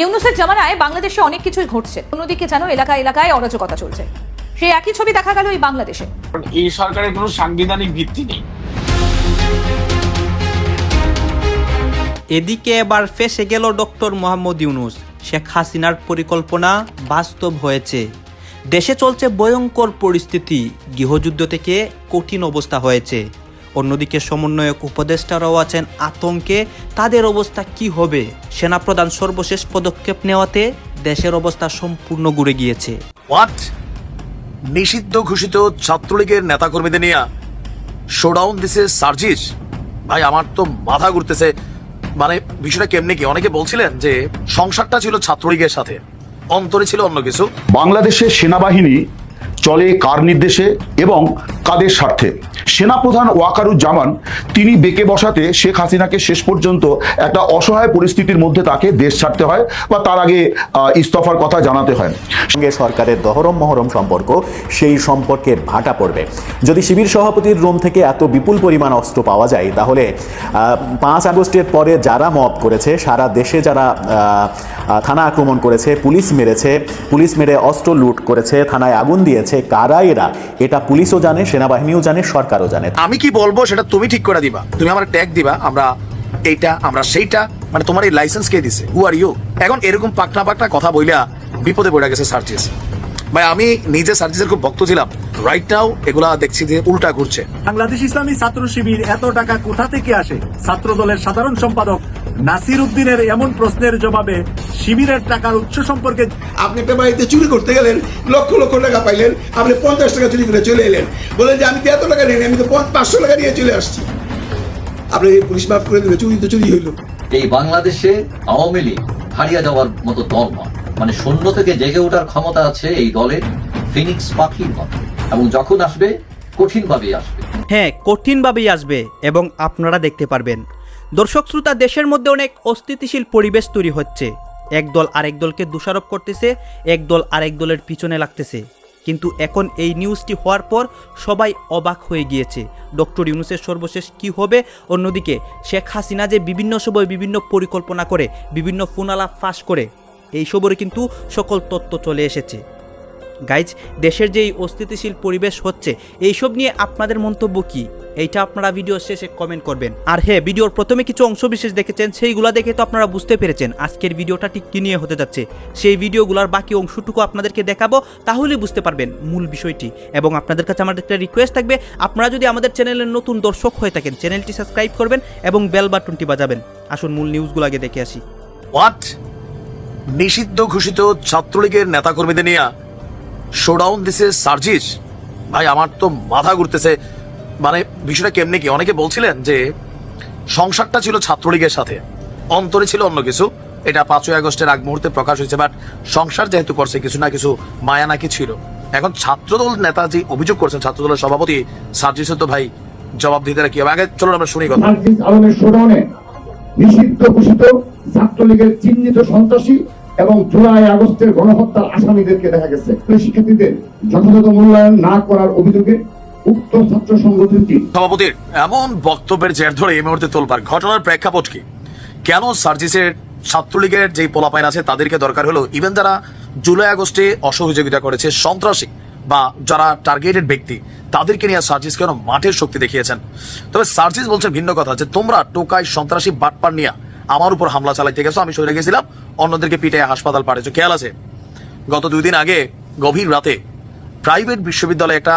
ইউনুসের জামানায় বাংলাদেশে অনেক কিছুই ঘটছে। অন্যদিকে যেন এলাকা এলাকায় অরাজকতা চলছে। সেই একই ছবি দেখা গেল এই বাংলাদেশে। এই সরকারের কোনো সাংবিধানিক ভিত্তি নেই। এদিকে এবার ফেসে গেল ডক্টর মোহাম্মদ ইউনুস। শেখ হাসিনার পরিকল্পনা বাস্তব হয়েছে। দেশে চলছে ভয়ঙ্কর পরিস্থিতি। গৃহযুদ্ধ থেকে কঠিন অবস্থা হয়েছে। অন্যদিকে সমন্বয়ক উপদেষ্টারাও আছেন আতঙ্কে। তাদের অবস্থা কি হবে? সেনাপ্রধান সর্বশেষ পদক্ষেপ নেওয়াতে দেশের অবস্থা সম্পূর্ণ ঘুরে গিয়েছে। হোয়াট নিষিদ্ধ ঘোষিত ছাত্রলীগের নেতাকর্মীদের নিয়ে শোডাউন দিছে সার্জিস? ভাই আমার তো মাথা ঘুরতেছে। মানে বিষয়টা কেমনে কি? অনেকে বলছিলেন যে সংসারটা ছিল ছাত্রলীগের সাথে অন্তরে ছিল অন্য কিছু। বাংলাদেশের সেনাবাহিনী চলে কার নির্দেশে এবং কাদের স্বার্থে? সেনাপ্রধান ওয়াকারুজ্জামান, তিনি বেঁকে বসাতে শেখ হাসিনাকে শেষ পর্যন্ত একটা অসহায় পরিস্থিতির মধ্যে তাকে দেশ ছাড়তে হয় বা তার আগে ইস্তফার কথা জানাতে হয়। সঙ্গে সরকারের দহরম মহরম সম্পর্ক, সেই সম্পর্কে ভাটা পড়বে। যদি শিবির সভাপতির রুম থেকে এত বিপুল পরিমাণ অস্ত্র পাওয়া যায়, তাহলে পাঁচ আগস্টের পরে যারা মব করেছে, সারা দেশে যারা থানা আক্রমণ করেছে, পুলিশ মেরেছে, পুলিশ মেরে অস্ত্র লুট করেছে, থানায় আগুন দিয়েছে, কারা এরা? এটা পুলিশও জানে, সেনাবাহিনীও জানে, সরকারও জানে। আমি কি বলব সেটা তুমি ঠিক করে দিবা। তুমি আমার ট্যাগ দিবা, আমরা এইটা, আমরা সেইটা মানে তোমার এই লাইসেন্স কে দিছে। হু আর ইউ এখন এরকম পাকনা পাকনা কথা বইলা বিপদে পড়ে গেছে সার্জিস ভাই আমি নিজে সার্জিসের খুব ভক্ত ছিলাম। রাইট নাও এগুলা দেখছি যে উল্টা ঘুরছে। বাংলাদেশ ইসলামী ছাত্র শিবির এত টাকা কোথা থেকে আসে? ছাত্র দলের সাধারণ সম্পাদক নাসির উদ্দিনের এমন প্রশ্নের জবাবে শিবিরের টাকার উৎস সম্পর্কে আপনি একটা বাড়িতে চুরি করতে গেলেন লক্ষ লক্ষ টাকা পাইলেন আপনি পঞ্চাশ টাকা চুরি করে চলে এলেন। বলেন যে আমি তো এত টাকা নিই আমি তো পাঁচশো টাকা নিয়ে চলে আসছি। আপনি পুলিশ মাফ করে দেবে চুরি তো চুরি হইল। এই বাংলাদেশে আওয়ামী লীগ হারিয়ে যাওয়ার মতো দল নয়। মানে শূন্য থেকে জেগে ওঠার ক্ষমতা আছে এই দলের ফিনিক্স পাখির মতো। এবং যখন আসবে, কঠিনভাবেই আসবে। হ্যাঁ কঠিনভাবেই আসবে এবং আপনারা দেখতে পারবেন। দর্শক শ্রোতা, দেশের মধ্যে অনেক অস্থিতিশীল পরিবেশ তৈরি হচ্ছে। এক দল আরেক দলকে দোষারোপ করতেছে, এক দল আরেক দলের পিছনে লাগতেছে। কিন্তু এখন এই নিউজটি হওয়ার পর সবাই অবাক হয়ে গিয়েছে। ডক্টর ইউনুসের সর্বশেষ কি হবে? অন্যদিকে শেখ হাসিনা যে বিভিন্ন সময় বিভিন্ন পরিকল্পনা করে, বিভিন্ন ফোনালাপ ফাঁস করে এইসবের কিন্তু সকল তত্ত্ব চলে এসেছে। গাইজ দেশের যে এই অস্থিতিশীল পরিবেশ হচ্ছে এইসব নিয়ে আপনাদের মন্তব্য কি? এইটা আপনারা ভিডিও শেষে কমেন্ট করবেন। আর হ্যাঁ ভিডিওর প্রথমে কিছু অংশ বিশেষ দেখেছেন, সেইগুলো দেখে তো আপনারা বুঝতে পেরেছেন আজকের ভিডিওটা ঠিক কী নিয়ে হতে যাচ্ছে। সেই ভিডিওগুলোর বাকি অংশটুকু আপনাদেরকে দেখাবো, তাহলেই বুঝতে পারবেন মূল বিষয়টি। এবং আপনাদের কাছে আমাদের একটা রিকোয়েস্ট থাকবে, আপনারা যদি আমাদের চ্যানেলের নতুন দর্শক হয়ে থাকেন, চ্যানেলটি সাবস্ক্রাইব করবেন এবং বেল বাটনটি বাজাবেন। আসুন মূল নিউজগুলো আগে দেখে আসি। হোয়াট নিষিদ্ধ ঘোষিত ছাত্রলীগের নেতাকর্মীদের নিয়ে শোডাউন দিছে সার্জিস। ভাই, আমার তো মাথা ঘুরতেছে। মানে বিষয়টা কেমনে কি? অনেকে বলছিলেন যে, সংসারটা ছিল ছাত্রলীগের সাথে। অন্তরে ছিল অন্য কিছু। এটা পাঁচই আগস্টের আগ মুহূর্তে প্রকাশ হয়েছে বাট সংসার যেহেতু করছে, কিছু না কিছু মায়া নাকি ছিল। এখন ছাত্রদল নেতা যে অভিযোগ করছেন, ছাত্রদলের সভাপতি সার্জিসের তো ভাই জবাব দিতে কি হবে? আগে চলুন আমরা শুনি কথা। সার্জিস নিষিদ্ধ ঘোষিত ছাত্রলীগের চিহ্নিত সন্ত্রাসী এবং জুলাই আগস্টের গণহত্যার আসামিদেরকে দেখা গেছে। শিক্ষার্থীদের যথাযথ মূল্যায়ন না করার অভিযোগে উক্ত ছাত্র সভাপতির এমন বক্তব্যের জের ধরে এই মুহূর্তে তোলপার ঘটনার প্রেক্ষাপট কি? কেন সার্জিসের ছাত্রলীগের যে পোলাপাইন আছে তাদেরকে দরকার হলো? ইভেন যারা জুলাই আগস্টে অসহযোগিতা করেছে সন্ত্রাসী বা যারা টার্গেটেড ব্যক্তি, তাদেরকে নিয়ে সার্জিস কেন মাঠের শক্তি দেখিয়েছেন? তবে সার্জিস বলছে ভিন্ন কথা যে, তোমরা টোকাই সন্ত্রাসী বাটপার নিয়ে আমার উপর হামলা চালাইতে গেছো, আমি সরে গেছিলাম, অন্যদেরকে পিটে হাসপাতাল পাঠিয়েছো। খেয়াল আছে? গত দুই দিন আগে, গভীর রাতে, প্রাইভেট বিশ্ববিদ্যালয়ে একটা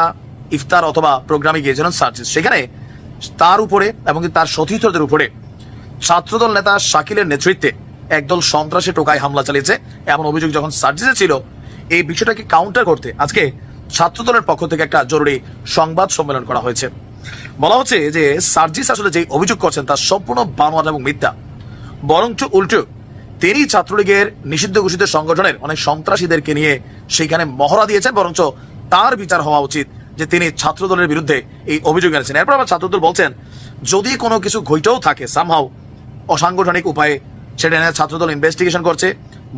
ইফতার অথবা প্রোগ্রামে গিয়েছিলেন সার্জিস। সেখানে তার উপরে এবং তার সতীর্থদের উপরে ছাত্রদল নেতা শাকিলের নেতৃত্বে একদল সন্ত্রাসী টোকায় হামলা চালিয়েছে। এমন অভিযোগ যখন সার্জিসে ছিল, এই বিষয়টাকে কাউন্টার করতে আজকে ছাত্রদলের পক্ষ থেকে একটা জরুরি সংবাদ সম্মেলন করা হয়েছে। বলা হচ্ছে যে সার্জিস আসলে যে অভিযোগ করছেন তা সম্পূর্ণ বানোয়ার এবং মিথ্যা। বরঞ্চ উল্টো, তিনি ছাত্রলীগের নিষিদ্ধ ঘোষিত সংগঠনের অনেক সন্ত্রাসীদেরকে নিয়ে সেখানে মহড়া দিয়েছেন, বরঞ্চ তার বিচার হওয়া উচিত যে তিনি ছাত্রদলের বিরুদ্ধে এই অভিযোগ এনেছেন। এরপর আবার ছাত্রদল বলছেন, যদি কোনো কিছু ঘটেও থাকে সামহাও অসাংগঠনিক উপায়ে সেটা নিয়ে ছাত্রদল ইনভেস্টিগেশন করছে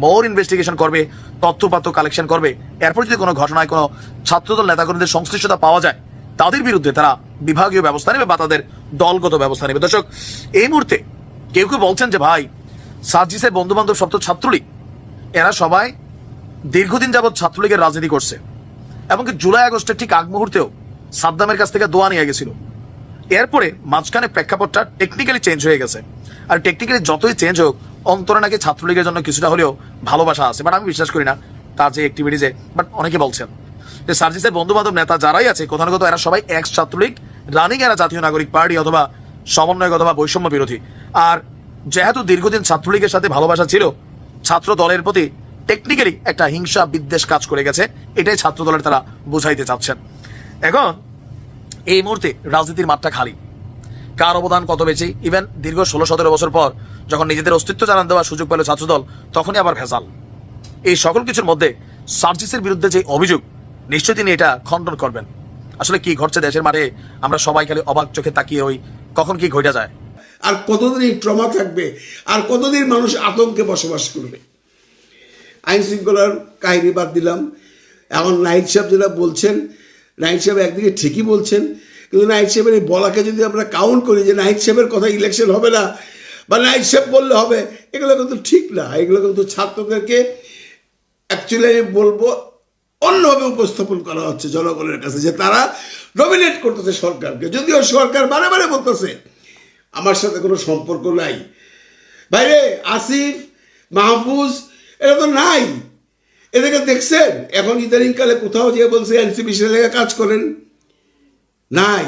মোর ইনভেস্টিগেশন করবে তথ্যপাত্র কালেকশন করবে। এরপর যদি কোনো ঘটনায় কোনো ছাত্রদল, নেতাকর্মীদের সংশ্লিষ্টতা পাওয়া যায়, তাদের বিরুদ্ধে তারা বিভাগীয় ব্যবস্থা নেবে বা তাদের দলগত ব্যবস্থা নেবে। দর্শক, এই মুহূর্তে কেউ কেউ বলছেন যে, ভাই সার্জিসের বন্ধু বান্ধব সব তো ছাত্রলীগ। এরা সবাই দীর্ঘদিন যাবৎ ছাত্রলীগের রাজনীতি করছে। এমনকি জুলাই আগস্টের ঠিক আগ মুহূর্তেও সাদ্দামের কাছ থেকে দোয়া নিয়ে গেছিল। এরপরে মাঝখানে প্রেক্ষাপটটা টেকনিক্যালি চেঞ্জ হয়ে গেছে। আর টেকনিক্যালি যতই চেঞ্জ হোক অন্তরে নাকি ছাত্রলীগের জন্য কিছুটা হলেও ভালোবাসা আছে বাট আমি বিশ্বাস করি না তার যে অ্যাক্টিভিটিজে বাট অনেকে বলছেন যে সার্জিসের বন্ধু বান্ধব নেতা যারাই আছে কোথাও না কোথাও এরা সবাই এক্স ছাত্রলীগ রানিং এরা জাতীয় নাগরিক পার্টি অথবা সমন্বয় অথবা বৈষম্য বিরোধী। আর যেহেতু দীর্ঘদিন ছাত্রলীগের সাথে ভালোবাসা ছিল, ছাত্র দলের প্রতি টেকনিক্যালি একটা হিংসা বিদ্বেষ কাজ করে গেছে, এটাই ছাত্র দলের তারা বুঝাইতে চাচ্ছেন। এখন, এই মুহূর্তে রাজনীতির মাঠটা খালি। কার অবদান কত বেশি? ইভেন দীর্ঘ ষোলো, সতেরো বছর পর যখন নিজেদের অস্তিত্ব জানান দেওয়ার সুযোগ পেল ছাত্রদল, তখনই আবার ভেজাল। এই সকল কিছুর মধ্যে সার্জিসের বিরুদ্ধে যে অভিযোগ, নিশ্চয়ই তিনি এটা খণ্ডন করবেন। আসলে কি ঘটছে দেশের মাঠে? আমরা সবাই খালি অবাক চোখে তাকিয়ে ওই কখন কি ঘটে যায়? আর কতদিন এই ট্রমা থাকবে? আর কতদিন মানুষ আতঙ্কে বসবাস করবে? আইন শৃঙ্খলার কাহিনী বাদ দিলাম। এখন নাইট সাহেব যেটা বলছেন নাইট সাহেব একদিকে ঠিকই বলছেন কিন্তু নাইট সাহেবের এই বলাকে যদি আমরা কাউন্ট করি যে নাইট সাহেবের কথা ইলেকশন হবে না, বা নাইট সাহেব বললে হবে, এগুলো কিন্তু ঠিক না। এগুলো কিন্তু ছাত্রদেরকে অ্যাকচুয়ালি আমি বলব অন্যভাবে উপস্থাপন করা হচ্ছে জনগণের কাছে, যে তারা ডমিনেট করতেছে সরকারকে। যদিও সরকার বারে বারে বলতেছে, আমার সাথে কোনো সম্পর্ক নাই। ভাইরে, আসিফ, মাহফুজ, এরা তো নাই। এদেরকে দেখছেন? এখন ইদানিংকালে কোথাও যেয়ে বলছে, এনসিপি লেগে কাজ করেন। নাই।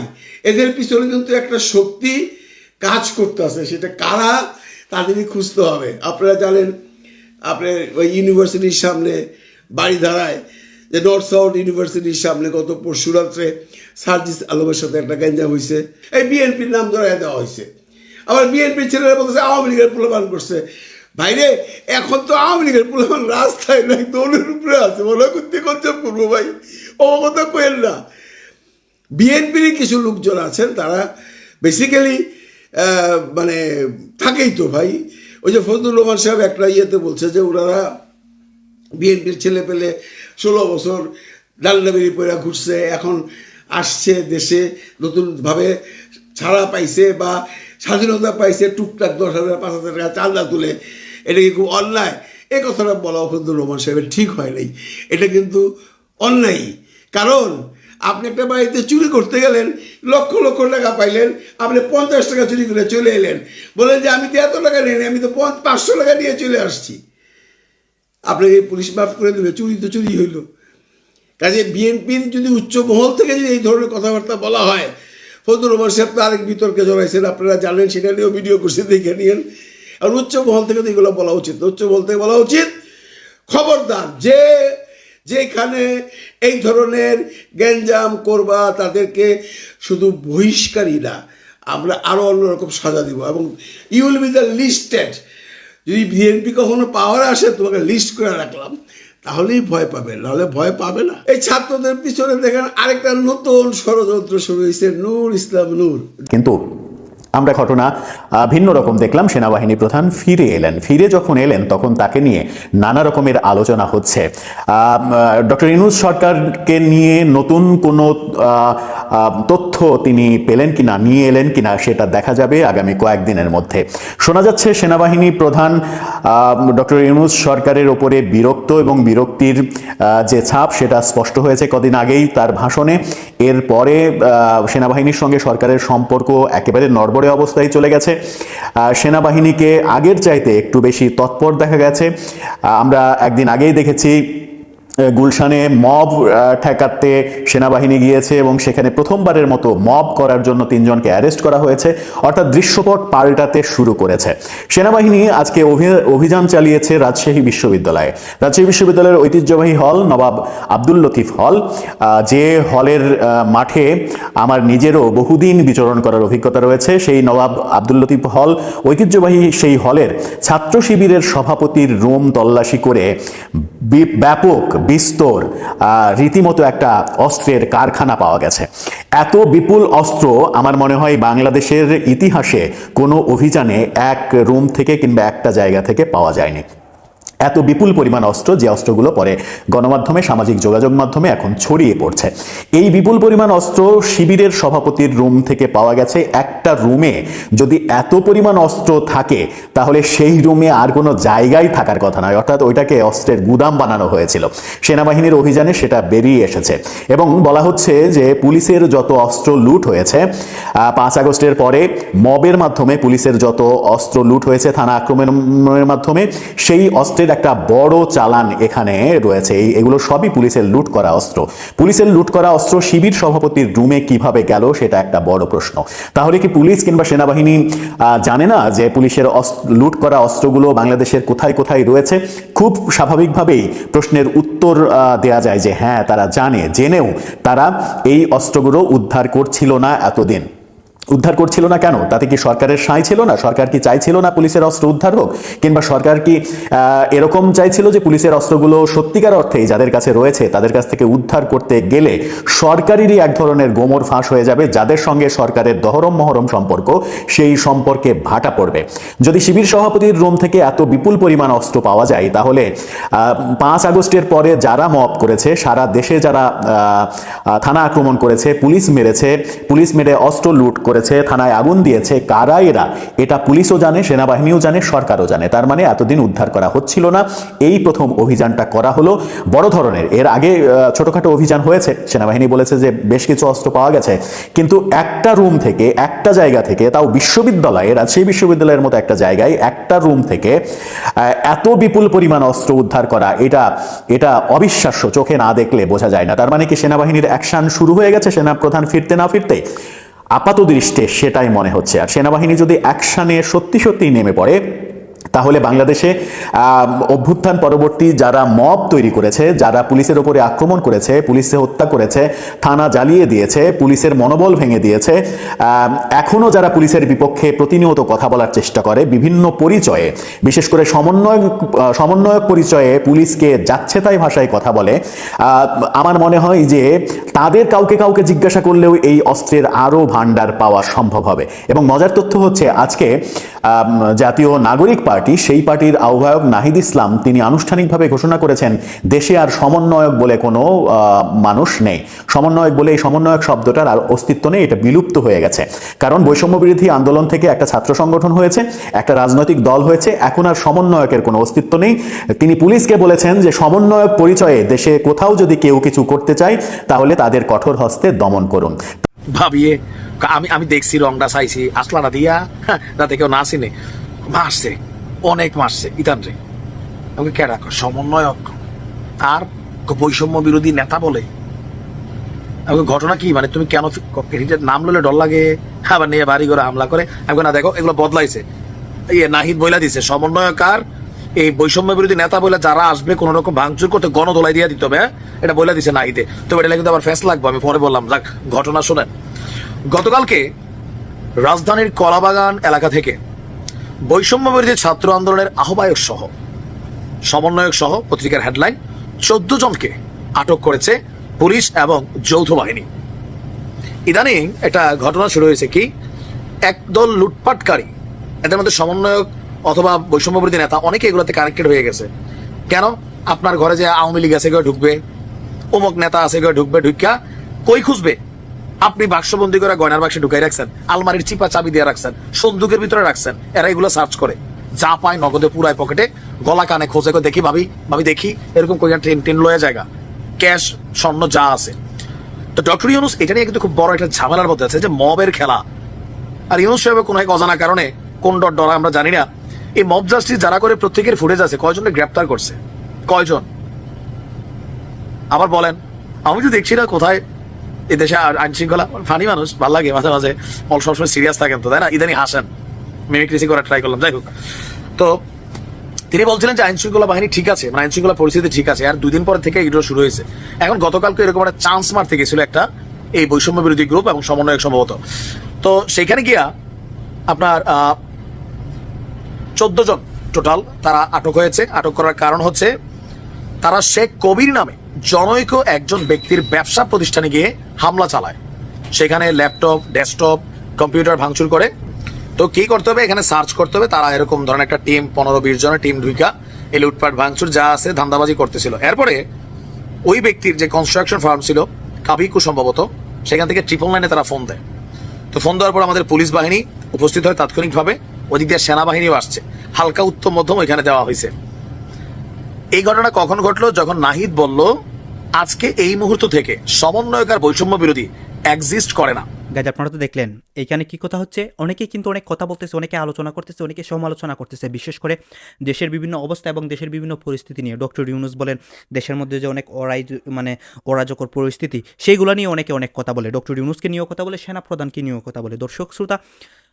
এদের পিছনে কিন্তু একটা শক্তি কাজ করতেছে সেটা কারা তাদেরই খুঁজতে হবে। আপনারা জানেন, আপনার ওই ইউনিভার্সিটির সামনে বাড়ি দাঁড়ায়, যে নর্থ সাউথ ইউনিভার্সিটির সামনে গত পরশু রাত্রে সার্জিস আলমের সাথে একটা গ্যাঞ্জাম হয়েছে এই বিএনপির নাম ধরে দেওয়া হয়েছে আবার বিএনপির ছেলেরা বলতেছে, আওয়ামী লীগের প্রলোভন করছে। ভাইরে, এখন তো আওয়ামী লীগের প্রলোভন রাস্তায় নাই দৌড়ের উপরে আছে। মনে করতে কনসেপ করব ভাই। ও কথা না। বিএনপির কিছু লোকজন আছেন, তারা বেসিক্যালি মানে থাকেই তো ভাই। ওই যে ফজলুর রহমান সাহেব একটা ইয়েতে বলছে যে ওনারা বিএনপির ছেলে পেলে ষোলো বছর ডাল্লাবেরি পয়রা ঘুরছে, এখন আসছে দেশে, নতুনভাবে ছাড়া পাইছে বা স্বাধীনতা পাইছে, টুকটাক দশ হাজার, পাঁচ হাজার টাকা চান্দা তুলে। এটা কি খুব অন্যায়? এ কথাটা বলা ফজলুর রহমান সাহেবের ঠিক হয় নাই। এটা কিন্তু অন্যায়। কারণ আপনি একটা বাড়িতে চুরি করতে গেলেন, লক্ষ লক্ষ টাকা পাইলেন, আপনি পঞ্চাশ টাকা চুরি করে চলে এলেন। বলেন যে, আমি তো এত টাকা নিয়ে আমি তো পাঁচশো টাকা নিয়ে চলে আসছি। আপনাকে পুলিশ মাফ করে দেবে, চুরি তো চুরি হইল। কাজে বিএনপির যদি উচ্চ মহল থেকে যদি এই ধরনের কথাবার্তা বলা হয়, ফজলুর রহমান সাহেব তো আরেক বিতর্কে জড়াইছেন, আপনারা জানেন, সেটা নিয়েও ভিডিও করছে দেখে নিন আর উচ্চ মহল থেকে তো এগুলো বলা উচিত উচ্চ মহল থেকে বলা উচিত, খবরদার যে যেখানে এই ধরনের গ্যাঞ্জাম, করবা তাদেরকে শুধু বহিষ্কারই না, আমরা আরও অন্যরকম সাজা দিব। এবং you will be the listed যদি বিএনপি কখনো পাওয়ার আসে, তোমাকে লিস্ট করে রাখলাম, তাহলেই ভয় পাবে, নাহলে ভয় পাবে না। এই ছাত্রদের পিছনে দেখেন আরেকটা নতুন ষড়যন্ত্র শুরু হয়েছে, নূর ইসলাম নূর। কিন্তু আমরা ঘটনা ভিন্ন রকম দেখলাম। সেনাবাহিনী প্রধান ফিরে এলেন। ফিরে যখন এলেন, তখন তাকে নিয়ে নানা রকমের আলোচনা হচ্ছে। ডক্টর ইনুজ সরকারকে নিয়ে নতুন কোনো তথ্য তিনি পেলেন কিনা, নিয়ে এলেন কিনা, সেটা দেখা যাবে আগামী কয়েকদিনের মধ্যে। শোনা যাচ্ছে, সেনাবাহিনী প্রধান ডক্টর ইউনুস সরকারের ওপরে বিরক্ত এবং বিরক্তির যে ছাপ, সেটা স্পষ্ট হয়েছে কদিন আগেই তার ভাষণে। এরপরে সেনাবাহিনীর সঙ্গে সরকারের সম্পর্ক একেবারে নড়বড়ে অবস্থায় চলে গেছে। সেনাবাহিনীকে আগের চাইতে একটু বেশি তৎপর দেখা গেছে। আমরা একদিন আগেই দেখেছি গুলশানে মব ঠেকাতে সেনাবাহিনী গিয়েছে এবং সেখানে প্রথমবারের মতো মব করার জন্য তিনজনকে অ্যারেস্ট করা হয়েছে, অর্থাৎ দৃশ্যপট পাল্টাতে শুরু করেছে। সেনাবাহিনী আজকে অভি- অভিযান চালিয়েছে রাজশাহী বিশ্ববিদ্যালয়ে। রাজশাহী বিশ্ববিদ্যালয়ের ঐতিহ্যবাহী হল নবাব আব্দুল লতিফ হল যে হলের মাঠে আমার নিজেরও বহুদিন বিচরণ করার অভিজ্ঞতা রয়েছে। সেই নবাব আব্দুল লতিফ হল ঐতিহ্যবাহী সেই হলের ছাত্র শিবিরের সভাপতির রুম তল্লাশি করে ব্যাপক বিস্তর রীতিমতো একটা অস্ত্রের কারখানা পাওয়া গেছে। এত বিপুল অস্ত্র আমার মনে হয় বাংলাদেশের ইতিহাসে কোনো অভিযানে এক রুম থেকে কিংবা একটা জায়গা থেকে পাওয়া যায়নি। এত বিপুল পরিমাণ অস্ত্র, যে অস্ত্রগুলো পরে গণমাধ্যমে, সামাজিক যোগাযোগ মাধ্যমে এখন ছড়িয়ে পড়ছে। এই বিপুল পরিমাণ অস্ত্র শিবিরের সভাপতির রুম থেকে পাওয়া গেছে। একটা রুমে যদি এত পরিমাণ অস্ত্র থাকে, তাহলে সেই রুমে আর কোনো জায়গায় থাকার কথা নয়। অর্থাৎ ওইটাকে অস্ত্রের গুদাম বানানো হয়েছিল। সেনাবাহিনীর অভিযানে সেটা বেরিয়ে এসেছে। এবং বলা হচ্ছে যে পুলিশের যত অস্ত্র লুট হয়েছে পাঁচ আগস্টের পরে মবের মাধ্যমে পুলিশের যত অস্ত্র লুট হয়েছে, থানা আক্রমণের মাধ্যমে, সেই অস্ত্রের একটা বড় চালান এখানে রয়েছে। এগুলো সবই পুলিশের লুট করা অস্ত্র। পুলিশের লুট করা অস্ত্র শিবির সভাপতির রুমে কীভাবে গেল সেটা একটা বড় প্রশ্ন। তাহলে কি পুলিশ কিংবা সেনাবাহিনী জানে না যে পুলিশের লুট করা অস্ত্রগুলো বাংলাদেশের কোথায় কোথায় রয়েছে? খুব স্বাভাবিকভাবেই প্রশ্নের উত্তর দেয়া যায় যে হ্যাঁ তারা জানে, জেনেও তারা এই অস্ত্রগুলো উদ্ধার করছিল না এতদিন। উদ্ধার করছিল না কেন? তাতে কি সরকারের সাঁই ছিল না? সরকার কি চাইছিল না পুলিশের অস্ত্র উদ্ধার হোক? কিংবা সরকার কি এরকম চাইছিল যে পুলিশের অস্ত্রগুলো সত্যিকার অর্থেই যাদের কাছে রয়েছে, তাদের কাছ থেকে উদ্ধার করতে গেলে সরকারেরই এক ধরনের গোমর ফাঁস হয়ে যাবে, যাদের সঙ্গে সরকারের দহরম মহরম সম্পর্ক, সেই সম্পর্কে ভাটা পড়বে। যদি শিবির সভাপতির রুম থেকে এত বিপুল পরিমাণ অস্ত্র পাওয়া যায়, তাহলে পাঁচ আগস্টের পরে যারা মপ করেছে, সারা দেশে যারা থানা আক্রমণ করেছে, পুলিশ মেরেছে, পুলিশ মেরে অস্ত্র লুট করেছে, থানায় আগুন দিয়েছে, কারা এরা? এটা পুলিশও জানে, সেনাবাহিনীও জানে, সরকারও জানে। তার মানে এতদিন উদ্ধার করা হচ্ছিল না। এই প্রথম অভিযানটা করা হলো বড় ধরনের। এর আগে ছোটখাটো অভিযান হয়েছে। সেনাবাহিনী বলেছে যে বেশ কিছু অস্ত্র পাওয়া গেছে। কিন্তু একটা রুম থেকে, একটা জায়গা থেকে, তাও বিশ্ববিদ্যালয়ে রাজশাহী বিশ্ববিদ্যালয়ের মতো একটা জায়গায়, একটা রুম থেকে এত বিপুল পরিমাণ অস্ত্র উদ্ধার করা, এটা এটা অবিশ্বাস্য। চোখে না দেখলে বোঝা যায় না। তার মানে কি সেনাবাহিনীর অ্যাকশন শুরু হয়ে গেছে সেনা প্রধান ফিরতে না ফিরতে? আপাত দৃষ্টে সেটাই মনে হচ্ছে। আর সেনাবাহিনী যদি অ্যাকশনে সত্যি সত্যি নেমে পড়ে তাহলে বাংলাদেশে অভ্যুত্থান পরবর্তী যারা মব তৈরি করেছে যারা পুলিশের ওপরে আক্রমণ করেছে পুলিশে হত্যা করেছে থানা জ্বালিয়ে দিয়েছে পুলিশের মনোবল ভেঙে দিয়েছে আহ, এখনও যারা পুলিশের বিপক্ষে প্রতিনিয়ত কথা বলার চেষ্টা করে বিভিন্ন পরিচয়ে বিশেষ করে সমন্বয় সমন্বয়ক পরিচয়ে পুলিশকে যাচ্ছে তাই ভাষায় কথা বলে আমার মনে হয় যে তাদের কাউকে কাউকে জিজ্ঞাসা করলেও এই অস্ত্রের আরও ভাণ্ডার পাওয়া সম্ভব হবে। এবং মজার তথ্য হচ্ছে আজকে জাতীয় নাগরিক পার্টি সেই পার্টির আহ্বায়ক নাহিদ ইসলাম তিনি আনুষ্ঠানিকভাবে ঘোষণা করেছেন দেশে আর সমন্বয়ক বলে কোনো মানুষ নেই। সমন্বয়ক বলে এই সমন্বয়ক শব্দটার আর অস্তিত্ব নেই এটা বিলুপ্ত হয়ে গেছে। কারণ বৈষম্য বিরোধী আন্দোলন থেকে একটা ছাত্র সংগঠন হয়েছে একটা রাজনৈতিক দল হয়েছে এখন আর সমন্বয়কের কোনো অস্তিত্ব নেই। তিনি পুলিশকে বলেছেন যে সমন্বয়ক পরিচয়ে দেশে কোথাও যদি কেউ কিছু করতে চায় তাহলে তাদের কঠোর হস্তে দমন করুন। ভাবিয়ে আমি আমি দেখছি রংটা চাইছি আসলা না দিয়া হ্যাঁ, যাতে কেউ না চিনে মারছে। অনেক মারছে ইতান রে আমাকে কেডা কয়? সমন্বয়ক আর বৈষম্য বিরোধী নেতা বলে? আমাকে ঘটনা কি? মানে তুমি কেন নাম ললে ডর লাগে? আবার নিয়ে বাড়ি করে হামলা করে? আমাকে না, দেখো, এগুলো বদলাইছে। ইয়ে নাহিদ বইলা দিছে, সমন্বয়ক আর এই বৈষম্য বিরোধী নেতা বলে যারা আসবে কোন রকম ভাঙচুর করতে গণদোলাই দিয়ে দিতে হবে হ্যাঁ? এটা বইলা দিছে নাহিদে। তো এটা কিন্তু আবার ফেস লাগবে, আমি পরে বললাম। যাক, ঘটনা শোনেন। গতকালকে রাজধানীর কলাবাগান এলাকা থেকে বৈষম্য বিরোধী ছাত্র আন্দোলনের আহ্বায়ক সহ। সমন্বয়ক সহ পত্রিকার হেডলাইন চোদ্দ জনকে আটক করেছে পুলিশ এবং যৌথ বাহিনী। ইদানিং একটা ঘটনা শুরু হয়েছে কি, একদল লুটপাটকারী, এদের মধ্যে সমন্বয়ক অথবা বৈষম্য বিরোধী নেতা অনেকে এগুলোতে কানেক্টেড হয়ে গেছে। কেন? আপনার ঘরে যে আওয়ামী লীগ আছে, কেউ ঢুকবে। অমুক নেতা আছে, কেউ ঢুকবে, ঢুকিয়া কই খুঁজবে? আপনি বাক্সবন্দি করে গয়নার বাক্সে ঢুকাই রাখছেন, আলমারির চিপা চাবি দিয়ে রাখছেন, সন্দুকের ভিতরে রাখছেন এরা এগুলো সার্চ করে। যা পায় নগদে পুরাই পকেটে গলা কানে খোঁজে করে দেখি ভাবি ভাবি দেখি, এরকম কইয়া ট্রেন ট্রেন লয়ে জায়গা। ক্যাশ স্বর্ণ যা আছে। তো ডক্টর ইউনুস, এটা নিয়ে কিন্তু খুব বড় একটা ঝামেলার মধ্যে আছে, যে মবের খেলা। আর ইউনুস সাহেব কোনো এক অজানা কারণে কোন ডট ডরা আমরা জানি না, এই মব জাস্টিস যারা করে প্রত্যেকের ফুটেজ আছে, কয়জনকে গ্রেপ্তার করছে? কয়জন? আবার বলেন, আমি তো দেখছি না কোথায় এই দেশে আইন শৃঙ্খলা ফানি মানুষ, ভালো লাগে, মাঝে মাঝে অল সবসময় সিরিয়াস থাকেন তো, তাই না? ইদানি হাসেন। মিমিক্রিসি করার ট্রাই করলাম, যাই হোক। তো তিনি বলছিলেন যে আইন শৃঙ্খলা বাহিনী ঠিক আছে মানে আইন শৃঙ্খলা পরিস্থিতি ঠিক আছে, আর দুই দিন পর থেকে এগুলো শুরু হয়েছে। এখন গতকালকে এরকম একটা চান্স মারতে গেছিল একটা এই বৈষম্য বিরোধী গ্রুপ এবং সমন্বয়ক সম্ভবত। তো সেইখানে গিয়া আপনার চোদ্দ জন টোটাল তারা আটক হয়েছে। আটক করার কারণ হচ্ছে, তারা শেখ কবির নামে জনৈক একজন ব্যক্তির ব্যবসা প্রতিষ্ঠানে গিয়ে হামলা চালায়। সেখানে ল্যাপটপ, ডেস্কটপ, কম্পিউটার ভাঙচুর করে। তো কি করতে হবে? এখানে সার্চ করতে হবে। তারা এরকম ধরনের একটা টিম, পনেরো বিশ জনের টিম ঢুইকা এই লুটপাট, ভাঙচুর যা আছে ধান্দাবাজি করতেছিল। এরপরে ওই ব্যক্তির যে কনস্ট্রাকশন ফার্ম ছিল, কাবিকু সম্ভবত, সেখান থেকে ট্রিপল লাইনে তারা ফোন দেয়। তো ফোন দেওয়ার পর আমাদের পুলিশ বাহিনী উপস্থিত হয় তাৎক্ষণিকভাবে। ওদিক দিয়ে সেনাবাহিনীও আসছে। হালকা উত্তম মধ্যম ওইখানে দেওয়া হয়েছে। এই ঘটনা কখন ঘটলো? যখন নাহিদ বলল আজকে এই মুহূর্ত থেকে সমন্বয়ক আর বৈষম্য বিরোধী এক্সিস্ট করে না। গাইজ আপনারা তো দেখলেন, এইখানে কি কথা হচ্ছে? অনেকেই কিন্তু অনেক কথা বলতেছে, অনেকে আলোচনা করতেছে, অনেকে সমালোচনা করতেছে। বিশেষ করে দেশের বিভিন্ন অবস্থা এবং দেশের বিভিন্ন পরিস্থিতি নিয়ে। ডক্টর ইউনুস বলেন, দেশের মধ্যে যে অনেক অরাই মানে অরাজকর পরিস্থিতি, সেইগুলো নিয়ে অনেকে অনেক কথা বলে। ডক্টর ইউনুসকে নিয়েও কথা বলে সেনা প্রধানকে নিয়েও কথা বলে। দর্শক, শ্রোতা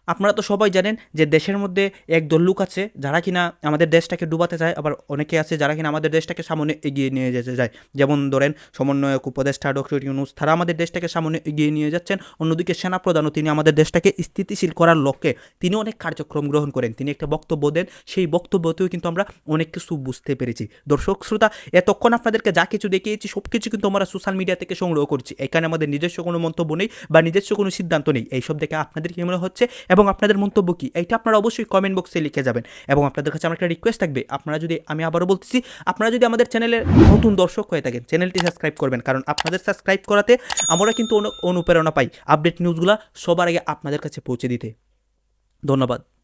আপনারা তো সবাই জানেন যে দেশের মধ্যে একদল লোক আছে যারা কিনা আমাদের দেশটাকে ডুবাতে চায়, আবার অনেকে আছে যারা কিনা আমাদের দেশটাকে সামনে এগিয়ে নিয়ে যেতে যায় যেমন ধরেন সমন্বয়ক, উপদেষ্টা ডক্টর ইউনুস, তারা আমাদের দেশটাকে সামনে এগিয়ে নিয়ে যাচ্ছেন। অন্যদিকে সেনাপ্রধানও তিনি আমাদের দেশটাকে স্থিতিশীল করার লক্ষ্যে তিনি অনেক কার্যক্রম গ্রহণ করেন। তিনি একটা বক্তব্য দেন, সেই বক্তব্যতেও কিন্তু আমরা অনেক কিছু বুঝতে পেরেছি। দর্শক, শ্রোতা, এতক্ষণ আপনাদেরকে যা কিছু দেখিয়েছি সব কিছু কিন্তু আমরা সোশ্যাল মিডিয়া থেকে সংগ্রহ করছি। এখানে আমাদের নিজস্ব কোনো মন্তব্য নেই বা নিজস্ব কোনো সিদ্ধান্ত নেই। এইসব দেখে আপনাদের কি মনে হচ্ছে? এবং আপনাদের মন্তব্য কী? এইটা আপনারা অবশ্যই কমেন্ট বক্সে লিখে যাবেন। এবং আপনাদের কাছে আমার একটা রিকোয়েস্ট থাকবে, আপনারা যদি, আমি আবারও বলতেছি, আপনারা যদি আমাদের চ্যানেলের নতুন দর্শক হয়ে থাকেন চ্যানেলটি সাবস্ক্রাইব করবেন, কারণ আপনাদের সাবস্ক্রাইব করাতে আমরা কিন্তু অনু- অনুপ্রেরণা পাই আপডেট নিউজগুলো সবার আগে আপনাদের কাছে পৌঁছে দিতে। ধন্যবাদ।